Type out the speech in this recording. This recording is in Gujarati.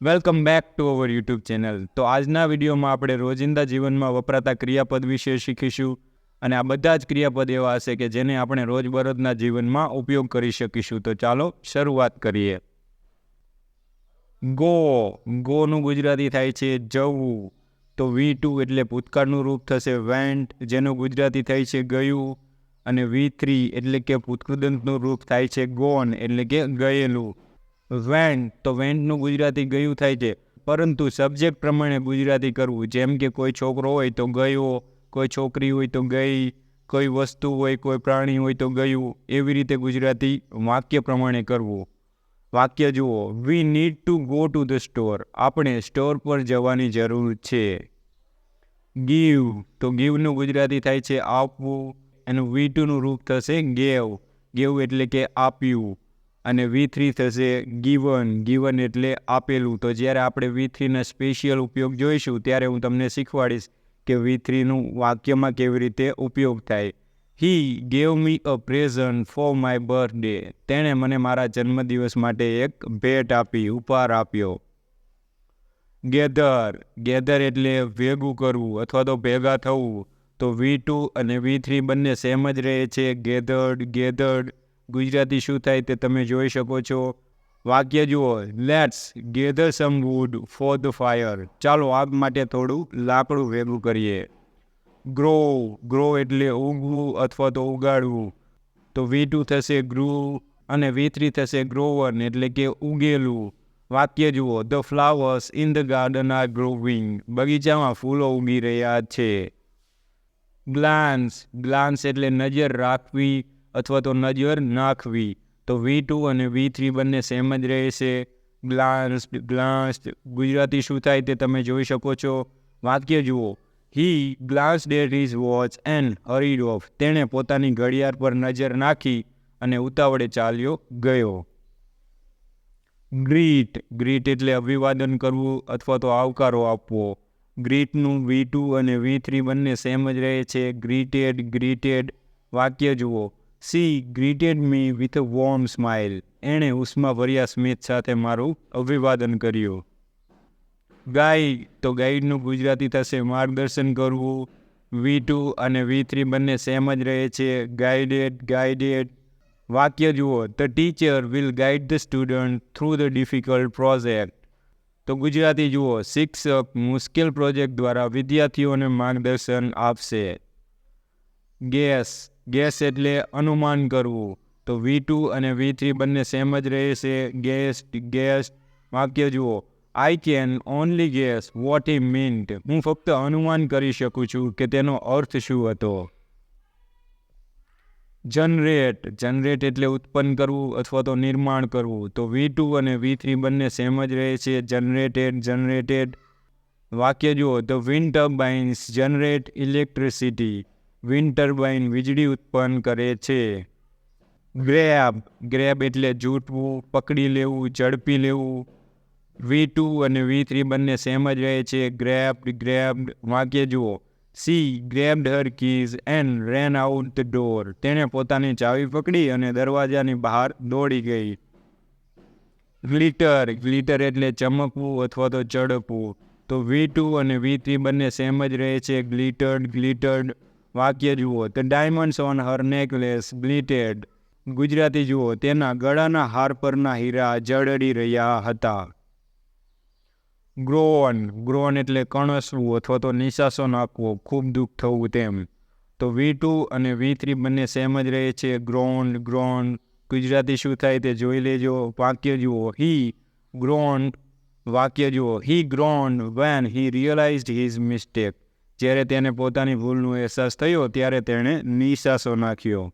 Welcome back to our YouTube channel તો આજના વિડીયોમાં આપણે રોજિંદા જીવનમાં વપરાતા ક્રિયાપદ વિશે શીખીશું અને આ બધા જ ક્રિયાપદ એવા હશે કે જેને આપણે રોજબરોજના જીવનમાં ઉપયોગ કરી શકીશું. તો ચાલો શરૂઆત કરીએ. ગો. ગોનું ગુજરાતી થાય છે જવું. તો વી ટુ એટલે ભૂતકાળનું રૂપ થશે વેન્ટ, જેનું ગુજરાતી થાય છે ગયું. અને વી થ્રી એટલે કે ભૂતકૃદંતનું રૂપ થાય છે ગોન એટલે કે ગયેલું. વેન્ટ તો વેન્ટનું ગુજરાતી ગયું થાય છે. પરંતુ સબ્જેક્ટ પ્રમાણે ગુજરાતી કરવું, જેમ કે કોઈ છોકરો હોય તો ગયો, કોઈ છોકરી હોય તો ગઈ, કોઈ વસ્તુ હોય, કોઈ પ્રાણી હોય તો ગયું, એવી રીતે ગુજરાતી વાક્ય પ્રમાણે કરવું. વાક્ય જુઓ we need to go to the store આપણે સ્ટોર પર જવાની જરૂર છે. ગીવ તો ગીવનું ગુજરાતી થાય છે, આપવું. એનું વી ટુનું રૂપ થશે ગેવ ગેવ એટલે કે આપ્યું. અને વી થ્રી થશે ગીવન. ગીવન એટલે આપેલું. તો જ્યારે આપણે વી થ્રીના સ્પેશિયલ ઉપયોગ જોઈશું, ત્યારે હું તમને શીખવાડીશ કે વી થ્રીનું વાક્યમાં કેવી રીતે ઉપયોગ થાય. He gave me a present for my birthday તેણે મને મારા જન્મદિવસ માટે એક ભેટ આપી, ઉપહાર આપ્યો. ગેધર ગેધર એટલે ભેગું કરવું અથવા તો ભેગા થવું. તો વી ટુ અને વી થ્રી બંને સેમ જ રહે છે. ગેધર્ડ ગેધર્ડ ગુજરાતી શું થાય તે તમે જોઈ શકો છો. વાક્ય જુઓ. Let's gather some wood for the fire ચાલો, આગ માટે થોડું લાકડું ભેગું કરીએ. ગ્રો ગ્રો એટલે ઉગવું અથવા તો ઉગાડવું. તો વી ટુ થશે ગ્રુ અને વી થ્રી થશે ગ્રોવન એટલે કે ઉગેલું. વાક્ય જુઓ. The flowers in the garden are growing બગીચામાં ફૂલો ઉગી રહ્યા છે. ગ્લાન્સ ગ્લાન્સ એટલે નજર રાખવી. અથવા તો નજર નાખવી. તો વી ટુ અને વી થ્રી બંને સેમ જ રહેશે. ગ્લાન્સ ગ્લાન્સ ગુજરાતી શું થાય તે તમે જોઈ શકો છો. વાક્ય જુઓ. He glanced at his watch and hurried off તેણે પોતાની ઘડિયાળ પર નજર નાખી અને ઉતાવળે ચાલ્યો ગયો. ગ્રીટ ગ્રીટ એટલે અભિવાદન કરવું અથવા તો આવકારો આપવો. ગ્રીટનું વી ટુ અને વી થ્રી બંને સેમ જ રહે છે. ગ્રીટેડ ગ્રીટેડ વાક્ય જુઓ. She greeted me with a warm smile. એણે ઉષ્માભર્યા સ્મિત સાથે મારું અભિવાદન કર્યું. ગાઈડ તો ગાઈડનું ગુજરાતી થશે, માર્ગદર્શન કરવું. વી ટુ અને વી થ્રી બંને સેમ જ રહે છે. Guided guided. વાક્ય જુઓ, the teacher will guide the student through the difficult project. તો ગુજરાતી જુઓ, શિક્ષક મુશ્કેલ પ્રોજેક્ટ દ્વારા વિદ્યાર્થીઓને માર્ગદર્શન આપશે. ગેસ ગેસ એટલે અનુમાન કરવું. તો વી ટુ અને વી થ્રી બંને સેમ જ રહેશે. ગેસ ગેસ, વાક્ય જુઓ. I can only guess what I meant હું ફક્ત અનુમાન કરી શકું છું કે તેનો અર્થ શું હતો. જનરેટ જનરેટ એટલે ઉત્પન્ન કરવું અથવા તો નિર્માણ કરવું. તો વી ટુ અને વી થ્રી બંને સેમ જ રહે છે જનરેટેડ જનરેટેડ વાક્ય જુઓ. તો wind turbines generate electricity wind turbine વીજળી ઉત્પન્ન કરે છે. ગ્રેબ ગ્રેબ એટલે જૂઠવું, પકડી લેવું, ઝડપી લેવું. વી ટુ અને વી થ્રી બંને સેમ જ રહે છે. ગ્રેબ્ડ ગ્રેબ્ડ વાક્ય જુઓ. She grabbed her keys and ran out the door તેણે પોતાની ચાવી પકડી અને દરવાજાની બહાર દોડી ગઈ. ગ્લિટર ગ્લિટર એટલે ચમકવું અથવા તો ચડપવું તો વી ટુ અને વી થ્રી બંને સેમ જ રહે છે. ગ્લિટર્ડ ગ્લિટર્ડ વાક્ય જુઓ. The diamonds on her necklace glittered Gujarati જુઓ. તેના ગળાના હાર પરના હીરા જળડી રહ્યા હતા. ગ્રોન ગ્રોન એટલે કણસવું અથવા તો નિશાસો નાખવો ખૂબ દુઃખ થવું તેમ. તો વી ટુ અને વી થ્રી બંને સેમ જ રહે છે. ગ્રોન ગ્રોન ગુજરાતી શું થાય તે જોઈ લેજો. વાક્ય જુઓ. હી ગ્રોન વાક્ય જુઓ. He groan when he realised his mistake જ્યારે તેને પોતાની ભૂલનો અહેસાસ થયો ત્યારે તેણે નિશાસો નાખ્યો.